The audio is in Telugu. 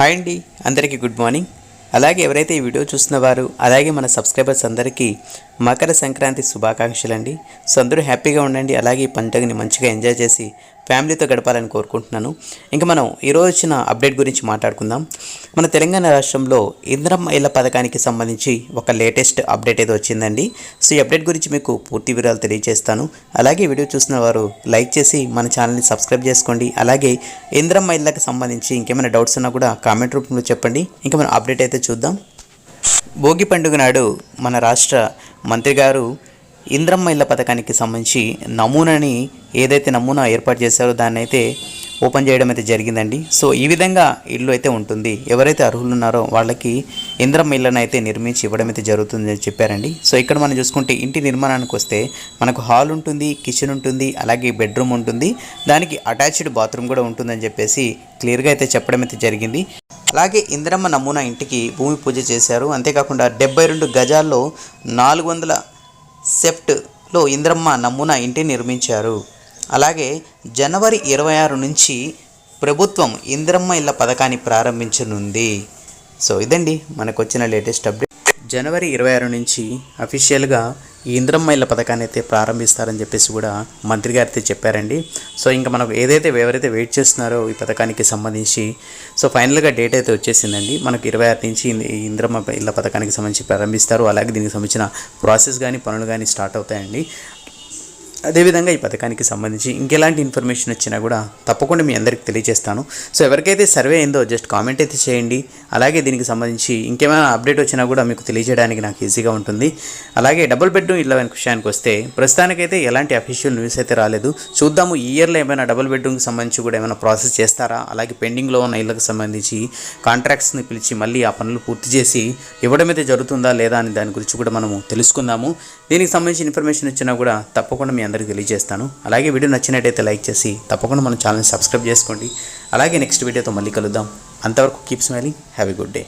హాయ్ అండి అందరికీ గుడ్ మార్నింగ్. అలాగే ఎవరైతే ఈ వీడియో చూస్తున్నవారు అలాగే మన సబ్స్క్రైబర్స్ అందరికీ మకర సంక్రాంతి శుభాకాంక్షలు అండి సో అందరూ హ్యాపీగా ఉండండి. అలాగే ఈ పండుగని మంచిగా ఎంజాయ్ చేసి ఫ్యామిలీతో గడపాలని కోరుకుంటున్నాను. ఇంకా మనం ఈరోజు వచ్చిన అప్డేట్ గురించి మాట్లాడుకుందాం. మన తెలంగాణ రాష్ట్రంలో ఇంద్రమ్మ ఇళ్ళ పథకానికి సంబంధించి ఒక లేటెస్ట్ అప్డేట్ ఏదో వచ్చిందండి. సో ఈ అప్డేట్ గురించి మీకు పూర్తి వివరాలు తెలియజేస్తాను. అలాగే వీడియో చూసిన వారు లైక్ చేసి మన ఛానల్ని సబ్స్క్రైబ్ చేసుకోండి. అలాగే ఇంద్రమ్మ ఇళ్ళకి సంబంధించి ఇంకేమైనా డౌట్స్ ఉన్నా కూడా కామెంట్ రూపంలో చెప్పండి. ఇంకా మనం అప్డేట్ అయితే చూద్దాం. భోగి పండుగ నాడు మన రాష్ట్ర మంత్రి గారు ఇంద్రమ్మ ఇళ్ళ పథకానికి సంబంధించి నమూనాని ఏదైతే నమూనా ఏర్పాటు చేశారో దాన్ని అయితే ఓపెన్ చేయడం అయితే జరిగిందండి. సో ఈ విధంగా ఇల్లు అయితే ఉంటుంది. ఎవరైతే అర్హులు ఉన్నారో వాళ్ళకి ఇంద్రమ్మ ఇళ్ళను అయితే నిర్మించి ఇవ్వడం అయితే జరుగుతుందని చెప్పారండి. సో ఇక్కడ మనం చూసుకుంటే ఇంటి నిర్మాణానికి వస్తే మనకు హాల్ ఉంటుంది కిచెన్ ఉంటుంది అలాగే బెడ్రూమ్ ఉంటుంది. దానికి అటాచ్డ్ బాత్రూమ్ కూడా ఉంటుందని చెప్పేసి క్లియర్గా అయితే చెప్పడం అయితే జరిగింది. అలాగే ఇందిరమ్మ నమూనా ఇంటికి భూమి పూజ చేశారు. అంతేకాకుండా డెబ్బై రెండు గజాల్లో నాలుగు వందల సెఫ్ట్లో ఇంద్రమ్మ నమూనా ఇంటిని నిర్మించారు. అలాగే జనవరి ఇరవై ఆరు నుంచి ప్రభుత్వం ఇంద్రమ్మ ఇళ్ళ పథకాన్ని ప్రారంభించనుంది. సో ఇదండి మనకు వచ్చిన లేటెస్ట్ అప్డేట్. జనవరి ఇరవై ఆరు నుంచి అఫీషియల్గా ఈ ఇంద్రమ్మ ఇళ్ళ పథకాన్ని అయితే ప్రారంభిస్తారని చెప్పేసి కూడా మంత్రి గారితో చెప్పారండి. సో ఇంకా మనకు ఏదైతే ఎవరైతే వెయిట్ చేస్తున్నారో ఈ పథకానికి సంబంధించి సో ఫైనల్గా డేట్ అయితే వచ్చేసిందండి. మనకు ఇరవై ఆరు నుంచి ఈ ఇంద్రమ్మ ఇళ్ళ పథకానికి సంబంధించి ప్రారంభిస్తారు. అలాగే దీనికి సంబంధించిన ప్రాసెస్ కానీ పనులు కానీ స్టార్ట్ అవుతాయండి. అదేవిధంగా ఈ పథకానికి సంబంధించి ఇంకెలాంటి ఇన్ఫర్మేషన్ వచ్చినా కూడా తప్పకుండా మీ అందరికి తెలియజేస్తాను. సో ఎవరికైతే సర్వే అయిందో జస్ట్ కామెంట్ అయితే చేయండి. అలాగే దీనికి సంబంధించి ఇంకేమైనా అప్డేట్ వచ్చినా కూడా మీకు తెలియజేయడానికి నాకు ఈజీగా ఉంటుంది. అలాగే డబుల్ బెడ్రూమ్ ఇళ్ళ విషయానికి వస్తే ప్రస్తుతానికైతే ఎలాంటి అఫీషియల్ న్యూస్ అయితే రాలేదు. చూద్దాము ఈ ఇయర్లో ఏమైనా డబుల్ బెడ్రూమ్కి సంబంధించి కూడా ఏమైనా ప్రాసెస్ చేస్తారా? అలాగే పెండింగ్లో ఉన్న ఇళ్ళకి సంబంధించి కాంట్రాక్ట్స్ని పిలిచి మళ్ళీ ఆ పనులు పూర్తి చేసి ఇవ్వడం అయితే జరుగుతుందా లేదా అని దాని గురించి కూడా మనము తెలుసుకుందాము. దీనికి సంబంధించిన ఇన్ఫర్మేషన్ వచ్చినా కూడా తప్పకుండా మీ అందరికీ తెలియజేస్తాను. అలాగే వీడియో నచ్చినట్టయితే లైక్ చేసి తప్పకుండా మన ఛానల్ని సబ్స్క్రైబ్ చేసుకోండి. అలాగే నెక్స్ట్ వీడియోతో మళ్ళీ కలుద్దాం. అంతవరకు keep smiling have a good day.